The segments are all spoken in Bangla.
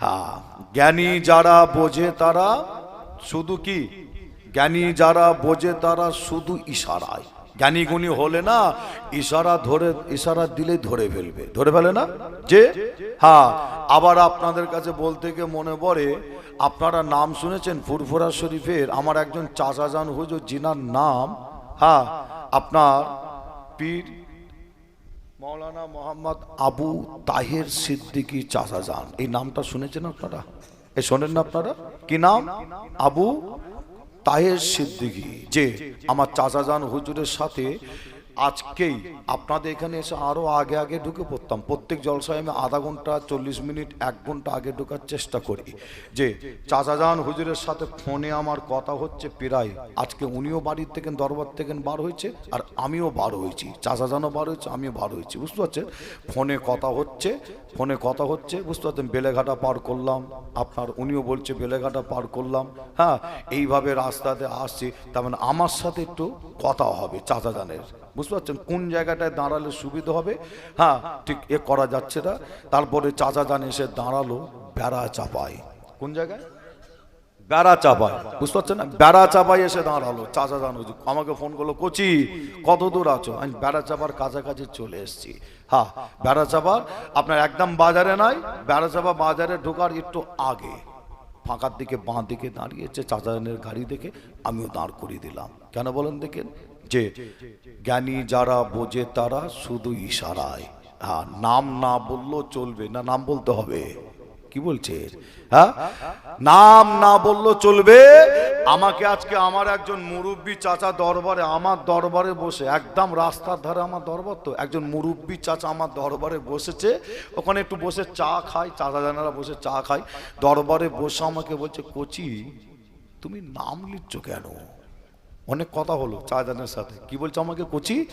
হ্যাঁ জ্ঞানী যারা বোঝে তারা শুধু কি? জ্ঞানী যারা বোঝে তারা শুধু ইশারায়। জ্ঞানী গুণী হলে না, ইশারা ধরে, ইশারা দিলেই ধরে ফেলবে। ধরে ফেলে না? যে? হ্যাঁ আবার আপনাদের কাছে বলতে গিয়ে মনে পড়ে, আপনারা নাম শুনেছেন ফুরফুরা শরীফের? আমার একজন চাচা যান হুজুর, জিনার নাম হ্যাঁ আপনার পীর মৌলানা মোহাম্মদ আবু তাহের সিদ্দিকী চাচা যান এই নামটা শুনেছেন আপনারা? এ শোনেন না আপনারা? কি নাম? আবু তাহের সিদ্দিকী। যে আমার চাচা যান হুজুরের সাথে আজকেই আপনাদের এখানে এসে আরও আগে আগে ঢুকে পড়তাম। প্রত্যেক জলসায় আমি আধা ঘণ্টা, চল্লিশ মিনিট, এক ঘণ্টা আগে ঢোকার চেষ্টা করি। যে চাচা যান হুজুরের সাথে ফোনে আমার কথা হচ্ছে প্রায়, আজকে উনিও বাড়ির থেকে, দরবার থেকে বার হয়েছে, আর আমিও বার হয়েছি। চাচা জানও বার হয়েছে, আমিও বার হয়েছি। বুঝতে পারছেন? ফোনে কথা হচ্ছে, ফোনে কথা হচ্ছে, বুঝতে পারছেন? বেলেঘাটা পার করলাম, আপনার উনিও বলছে বেলেঘাটা পার করলাম। হ্যাঁ এইভাবে রাস্তাতে আসছি, তার মানে আমার সাথে একটু কথা হবে চাচা জানের বুঝতে পারছেন? কোন জায়গাটায় দাঁড়ালে সুবিধা হবে? হ্যাঁ ঠিক এ করা যাচ্ছে না তারপরে চাচা জান এসে দাঁড়াল, বেড়া চাপায়। কোন জায়গায়? বেড়া চাপায়। বুঝতে পারছেন না? বেড়া চাপাই এসে দাঁড়াল। চাচা জান আমাকে ফোন করল, কোচি, কত দূর আছো? আমি বেড়া চাপার কাছাকাছি চলে এসেছি। হ্যাঁ বেড়া চাপার, আপনার একদম বাজারে নাই, বেড়া চাপা বাজারে ঢোকার একটু আগে। ফাঁকার দিকে বাঁ দিকে দাঁড়িয়েছে, চাচা জানের গাড়ি দেখে আমিও দাঁড় করিয়ে দিলাম। কেন বলেন দেখেন? যে জ্ঞানী যারা বোঝে তারা শুধু ইশারায়। হ্যাঁ নাম না বললেও চলবে না, নাম বলতে হবে। কি বলছে? হ্যাঁ? নাম না বললেও চলবে। আমাকে আজকে আমার একজন মুরব্বী চাচা দরবারে, আমার দরবারে বসে, একদম রাস্তার ধারে আমার দরবার তো, একজন মুরব্বী চাচা আমার দরবারে বসেছে। ওখানে একটু বসে চা খাই, চাচা জানারা বসে চা খাই দরবারে বসে আমাকে বলছে, কোচি, তুমি নাম লিখছ কেন? অনেক কথা হলো চাচানের সাথে। কি বলছো আমাকে কচি?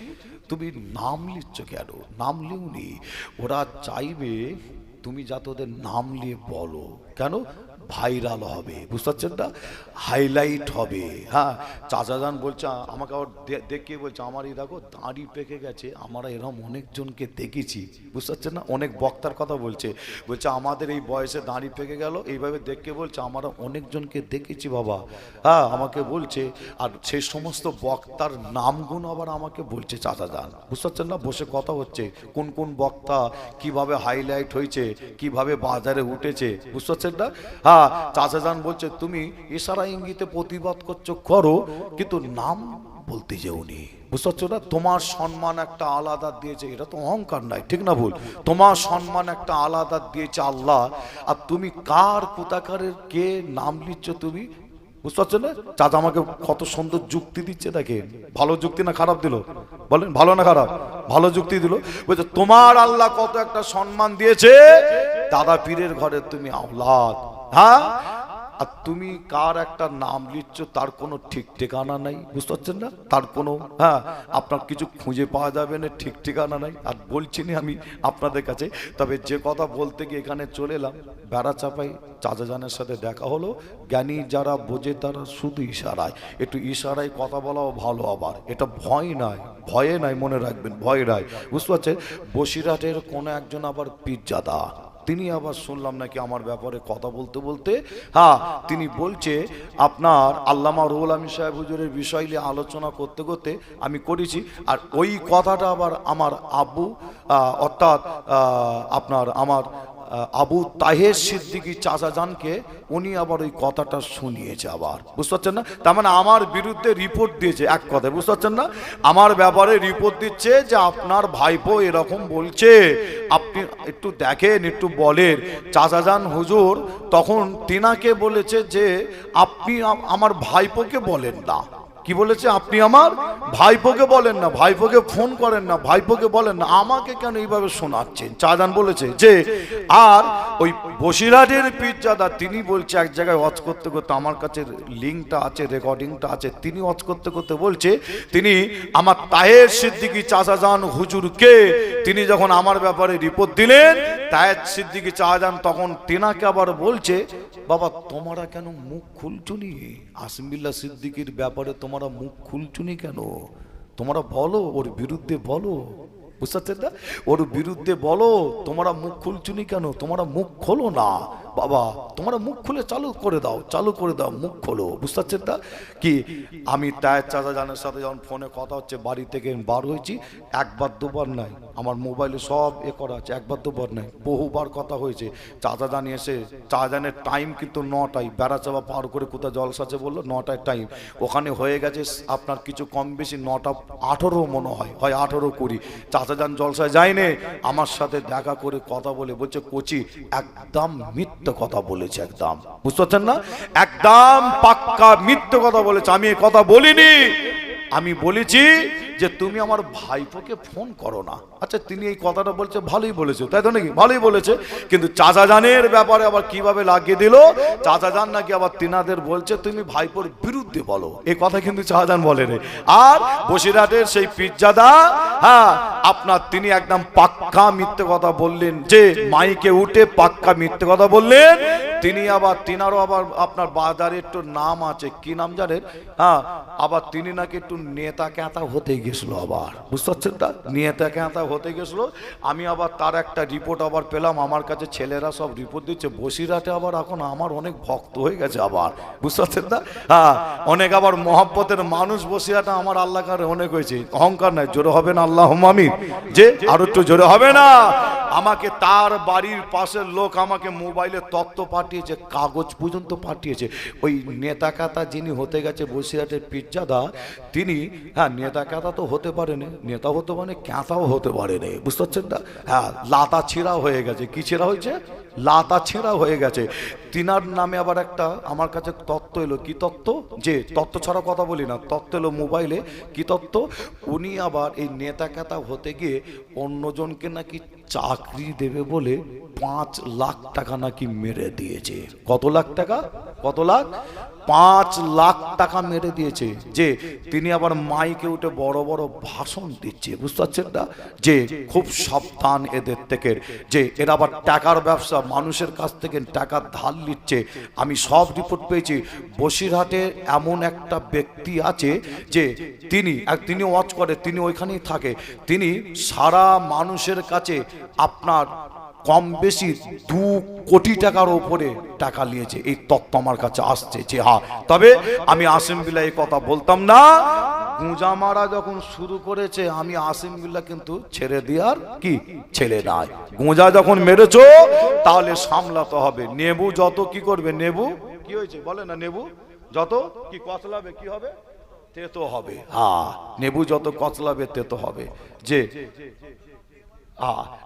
তুমি নাম লিখছ কেন? নাম লিওনি। ওরা চাইবে তুমি যাতে ওদের নাম নিয়ে বলো। কেন? ভাইরাল হবে, বুঝতে পারছেন না? হাইলাইট হবে। হ্যাঁ চাচা যান বলছে, আমাকে আবার দে- দেখিয়ে বলছে, আমার এই দেখো দাঁড়ি পেকে গেছে, আমরা এরকম অনেকজনকে দেখেছি, বুঝতে পারছেন না? অনেক বক্তার কথা বলছে বলছে, আমাদের এই বয়সে দাঁড়ি পেকে গেল, এইভাবে দেখে বলছে, আমরা অনেকজনকে দেখেছি বাবা। হ্যাঁ আমাকে বলছে, আর সেই সমস্ত বক্তার নামগুণ আবার আমাকে বলছে চাচা যান বুঝতে পারছেন না? বসে কথা হচ্ছে, কোন কোন বক্তা কীভাবে হাইলাইট হয়েছে, কীভাবে বাজারে উঠেছে, বুঝতে পারছেন না? হ্যাঁ চাচা যান বলছে, তুমি ইশারা ইঙ্গিতে প্রতিবাদ করছ, করো, কিন্তু নাম বলতে যেওনি। বুঝতে না? তোমার সম্মান একটা আলাদা দিয়েছে, এটা তো অহংকার নাই ঠিক না ভুল? তোমার সম্মান একটা আলাদা দিয়েছে আল্লাহ, আর তুমি কার কোথাকারের কে নাম লিখছ তুমি? বুঝতে না? চাচা আমাকে কত সুন্দর যুক্তি দিচ্ছে, দেখেন। ভালো যুক্তি না খারাপ দিল? বলেন, ভালো না খারাপ? ভালো যুক্তি দিল। বলছে, তোমার আল্লাহ কত একটা সম্মান দিয়েছে, দাদা পীরের ঘরে তুমি আওলাদ। হ্যাঁ আর তুমি কার একটা নাম লিখছ, তার কোনো ঠিক ঠিকানা নাই, বুঝতে পারছেন না? তার কোনো হ্যাঁ আপনার কিছু খুঁজে পাওয়া যাবে না, ঠিক ঠিকানা নাই। আর বলছি না আমি আপনাদের কাছে, তবে যে কথা বলতে গিয়ে এখানে চলে এলাম, বেড়া চাপাই চাচা জানের সাথে দেখা হলো। জ্ঞানী যারা বোঝে তারা শুধু ইশারায়। একটু ইশারায় কথা বলাও ভালো আবার। এটা ভয় নয় ভয়ে নাই, মনে রাখবেন, ভয় নাই। বুঝতে পারছেন? বসিরহাটের কোনো একজন আবার পীরজাদা। তিনি আবার শুনলাম নাকি আমার ব্যাপারে কথা বলতে বলতে হ্যাঁ তিনি বলছে, আপনার আল্লামা রুহুল আমি সাহেব হুজুরের বিষয় নিয়ে আলোচনা করতে করতে আমি করেছি, আর ওই কথাটা আবার আমার আব্বু অর্থাৎ আপনার আমার আবু তাহের সিদ্দিকি চাচা জানকে উনি আবার ওই কথাটা শুনিয়েছে আবার। বুঝতে পারছেন না? তার মানে আমার বিরুদ্ধে রিপোর্ট দিয়েছে এক কথায়, বুঝতে পারছেন না? আমার ব্যাপারে রিপোর্ট দিচ্ছে যে আপনার ভাইপো এরকম বলছে। আপনি একটু দেখেন, একটু বলেন। চাচা যান হুজুর, তখন তিনাকে বলেছে যে, আপনি আমার ভাইপোকে বলেন না। কি বলেছে? আপনি আমার ভাইপোকে বলেন না, ভাইপোকে ফোন করেন না, ভাইপোকে বলেন না, আমাকে কেন এইভাবে শোনাচ্ছেন? চাঁদান বলেছে যে, আর ওই বসিরহাটের পীরজাদা, তিনি বলছে এক জায়গায় ওয়াচ করতে করতে আমার কাছে লিঙ্কটা আছে, রেকর্ডিংটা আছে, তিনি ওয়াচ করতে করতে বলছে, তিনি আমার তাহের সিদ্দিকি চাচা যান হুজুরকে, তিনি যখন আমার ব্যাপারে রিপোর্ট দিলেন তাহের সিদ্দিকি চাহাজান যান তখন তেনাকে আবার বলছে, বাবা, তোমারা কেন মুখ খুলছুনি? আসিমবিল্লা সিদ্দিকির ব্যাপারে তোমরা মুখ খুলছুনি কেন? তোমরা বলো, ওর বিরুদ্ধে বলো। বুঝতে পারছেন না ওর বিরুদ্ধে বলো, তোমরা মুখ খুলছুনি কেন? তোমরা মুখ খোলো না। বাবা, তোমরা মুখ খুলে চালু করে দাও, চালু করে দাও, মুখ খোলো। বুঝতে পারছেন না কি, আমি তায়ের চাচা জানের সাথে যখন ফোনে কথা হচ্ছে, বাড়ি থেকে বার হয়েছি, একবার দুবার নাই, আমার মোবাইলে সব এ করা আছে, একবার দুবার নাই, বহুবার কথা হয়েছে। চাচা জানি এসে, চাচা জানের টাইম কিন্তু নটায়, বেড়া চাপা পার করে কোথাও জলসাছে বলল, নটায় টাইম ওখানে হয়ে গেছে আপনার কিছু কম বেশি নটা, আঠেরো মনে হয় হয় আঠেরো কুড়ি। চাচা যান জলসায় যায়নি। আমার সাথে দেখা করে কথা বলে বলছে, কোচি, একদম মিথ্যে কথা বলেছে, একদম। বুঝতে পারছেন না? একদম পাক্কা মিথ্যে কথা বলেছে। আমি কথা বলিনি। আমি বলেছি যে তুমি আমার ভাইপোকে ফোন করো না। আচ্ছা তিনি এই কথাটা বলছে, ভালোই বলেছে। তাই তো নাকি? ভালোই বলেছে। কিন্তু চাচা জানের ব্যাপারে আবার কীভাবে লাগিয়ে দিল? চাচা জান নাকি আবার তিনাদের বলছে, তুমি ভাইপোর বিরুদ্ধে বলো। এই কথা কিন্তু চাচা জান বলেনি। আর বসিরহাটের সেই পিজ্জাদা হ্যাঁ আপনার তিনি একদম পাক্কা মিথ্যে কথা বললেন যে, মাইকে উঠে পাক্কা মিথ্যে কথা বললেন। তিনি আবার, তিনারও আবার আপনার বাজারে একটু নাম আছে। কি নাম জানেন? হ্যাঁ আবার তিনি নাকি একটু নেতা ক্যাতা হতে গেছিল আবার। বুঝতে পারছেন তা নেতা ক্যাতা হতে গেছিল। আমি আবার তার একটা রিপোর্ট আবার পেলাম। আমার কাছে ছেলেরা সব রিপোর্ট দিচ্ছে। বসিরহাটে আবার এখন আমার অনেক ভক্ত হয়ে গেছে আবার। বুঝতে পারছেন না? হ্যাঁ অনেক আবার মহব্বতের মানুষ বসিরহাটে আমার আল্লাহ কারে অনেক হয়েছে। অহংকার নাই, জোরে হবে না আল্লাহ আমি যে, আরও একটু জোরে হবে না। আমাকে তার বাড়ির পাশের লোক আমাকে মোবাইলে তত্ত্ব পাঠিয়েছে, কাগজ পর্যন্ত পাঠিয়েছে। ওই নেতা কাতা যিনি হতে গেছে বসিরহাটের পিজ্জাদা তিনি হ্যাঁ নেতা কাতা তো হতে পারেনি, নেতা হতে পারে ক্যাঁতাও হতে পারেনি, বুঝতে পারছেন না? হ্যাঁ লাতা ছেঁড়া হয়ে গেছে। কি ছেঁড়া হয়েছে? লাতা ছেঁড়া হয়ে গেছে। তিনার নামে আবার একটা আমার কাছে তত্ত্ব এলো। কি তত্ত্ব? যে, তত্ত্ব ছাড়া কথা বলি না, তত্ত্ব এলো মোবাইলে। কি তত্ত্ব? উনি আবার এই নেতা কাতা হতে গিয়ে অন্যজনকে নাকি চাকরি দেবে বলে পাঁচ লাখ টাকা নাকি মেরে দিয়েছে। কত লাখ টাকা? কত লাখ? পাঁচ লাখ টাকা মেরে দিয়েছে। যে তিনি আবার মাইকে উঠে বড় বড় ভাষণ দিচ্ছে, বুঝতে পারছেন না? যে খুব সাবধান এদের থেকে। যে এরা আবার টাকার ব্যবসা, মানুষের কাছ থেকে টাকা ধার নিচ্ছে। আমি সব রিপোর্ট পেয়েছি। বসিরহাটে এমন একটা ব্যক্তি আছে যে তিনি তিনি ওয়াচ করে, তিনি ওইখানেই থাকে। তিনি সারা মানুষের কাছে আপনার কম বেশি দু কোটি টাকার ওপরে টাকা নিয়েছে। এই তত্ত্ব আমার কাছে আসছে যে হা তবে আমি আসিম এই কথা বলতাম না। গুঁজা মারা যখন শুরু করেছে, আমি আসিম কিন্তু ছেড়ে দেওয়ার কি? ছেলে নাই। গুঁজা যখন মেরেছ, তাহলে সামলাতে হবে। নেবু যত কি করবে, নেবু? কি হয়েছে? বলে না, নেবু? যত কি কচলাবে, কি হবে? তেতো হবে। হ্যাঁ নেবু যত কচলাবে, তেতো হবে। যে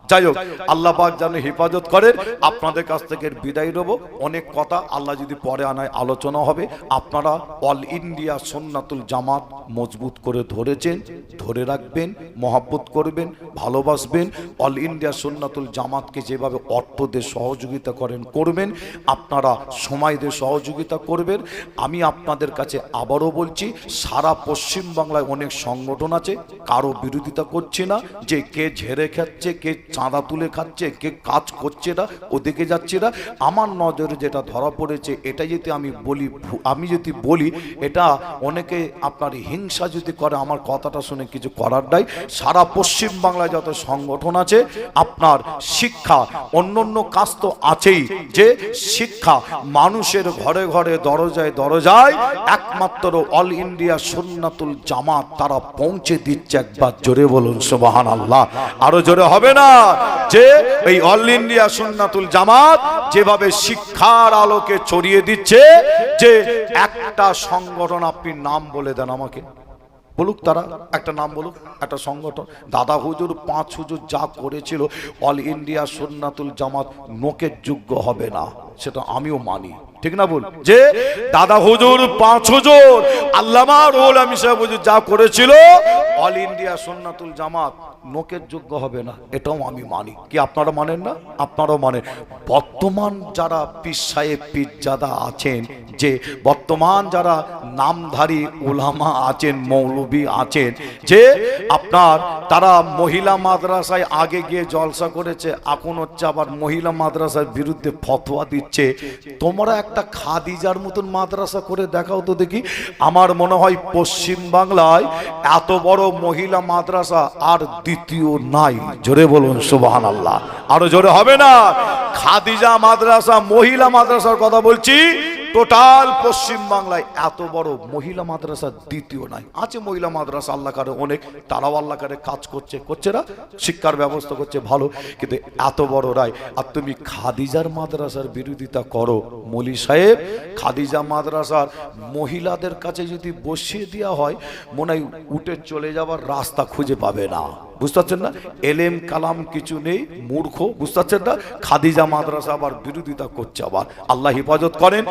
যাই হোক আল্লাহ যেন হেফাজত করেন। আপনাদের কাছ থেকে বিদায় নেব। অনেক কথা আল্লাহ যদি পরে আনায় আলোচনা হবে। আপনারা অল ইন্ডিয়া সন্ন্যাতুল জামাত মজবুত করে ধরেছেন, ধরে রাখবেন, মহাব্বত করবেন, ভালোবাসবেন। অল ইন্ডিয়া সন্ন্যাতুল জামাতকে যেভাবে অর্থ দিয়ে সহযোগিতা করেন, করবেন। আপনারা সময় দিয়ে সহযোগিতা করবেন। আমি আপনাদের কাছে আবারও বলছি, সারা পশ্চিমবাংলায় অনেক সংগঠন আছে, কারও বিরোধিতা করছে না। যে কে ঝেড়ে খাচ্ছে কে চাঁদা তুলে খাচ্ছে, কে কাজ করছে না, ওদিকে যাচ্ছে না। আমার নজরে যেটা ধরা পড়েছে এটা যদি আমি বলি আমি যদি বলি, এটা অনেকে আপনার হিংসা যদি করে, আমার কথাটা শুনে কিছু করার নাই। সারা পশ্চিম বাংলায় যত সংগঠন আছে, আপনার শিক্ষা অন্য অন্য কাজ তো আছেই, যে শিক্ষা মানুষের ঘরে ঘরে দরজায় দরজায়, একমাত্র অল ইন্ডিয়া সুন্নাতুল জামাত তারা পৌঁছে দিচ্ছে একবার। জোরে বলুন সুবাহান আল্লাহ আরও জোরে হবে না যে এই অল ইন্ডিয়া সুন্নাতুল জামাত যেভাবে শিক্ষার আলোকে ছড়িয়ে দিচ্ছে, যে একটা সংগঠন আপনি নাম বলে দেন আমাকে। বলুক তারা, একটা নাম বলুক, একটা সংগঠন। দাদা হুজুর, পাঁচ হুজুর যা করেছিল, অল ইন্ডিয়া সুন্নাতুল জামাত নোকের যোগ্য হবে না, সেটা আমিও মানি। ঠিক না বল যে দাদা হুজুর পাঁচ হুজুর আল্লামা রোল আমি সাহেব হুজুর যা করেছিল অল ইন্ডিয়া সুন্নাতুল জামাত নোকের যোগ্য হবে না এটাও আমি মানি। কি আপনারা মানেন না? আপনারাও মানেন। বর্তমান যারা পীর সাহেব পীরজাদা আছেন যে বর্তমান যারা নামধারী উলামা আছেন মৌলবী আছেন যে আপনার তারা মহিলা মাদ্রাসায় আগে গিয়ে জলসা করেছে এখন হচ্ছে আবার মহিলা মাদ্রাসার বিরুদ্ধে ফতোয়া দিচ্ছে দিচ্ছে তোমরা একটা খাদিজার মতন মাদ্রাসা করে দেখাও তো দেখি। আমার মনে হয় পশ্চিম বাংলায় এত বড় মহিলা মাদ্রাসা আর দ্বিতীয় নাই। জোরে বলুন সুবাহান আল্লাহ আরও জোরে হবে না? খাদিজা মাদ্রাসা, মহিলা মাদ্রাসার কথা বলছি। টোটাল পশ্চিম বাংলায় এত বড় মহিলা মাদ্রাসা দ্বিতীয় নাই। আছে মহিলা মাদ্রাসা, আল্লাহ কারে অনেক, তারাও আল্লাহ কারে কাজ করছে করছে না, শিক্ষার ব্যবস্থা করছে ভালো, কিন্তু এত বড় রায়। আর তুমি খাদিজার মাদ্রাসার বিরোধিতা করো, মলি সাহেব, খাদিজা মাদ্রাসার মহিলাদের কাছে যদি বসিয়ে দেওয়া হয়, মনে হয় উঠে চলে যাবার রাস্তা খুঁজে পাবে না। বুঝতে পারছেন না? এলেম, কালাম কিছু নেই, মূর্খ, বুঝতে পারছেন না? খাদিজা মাদ্রাসা আবার বিরোধিতা করছে আবার। আল্লাহ হেফাজত করেন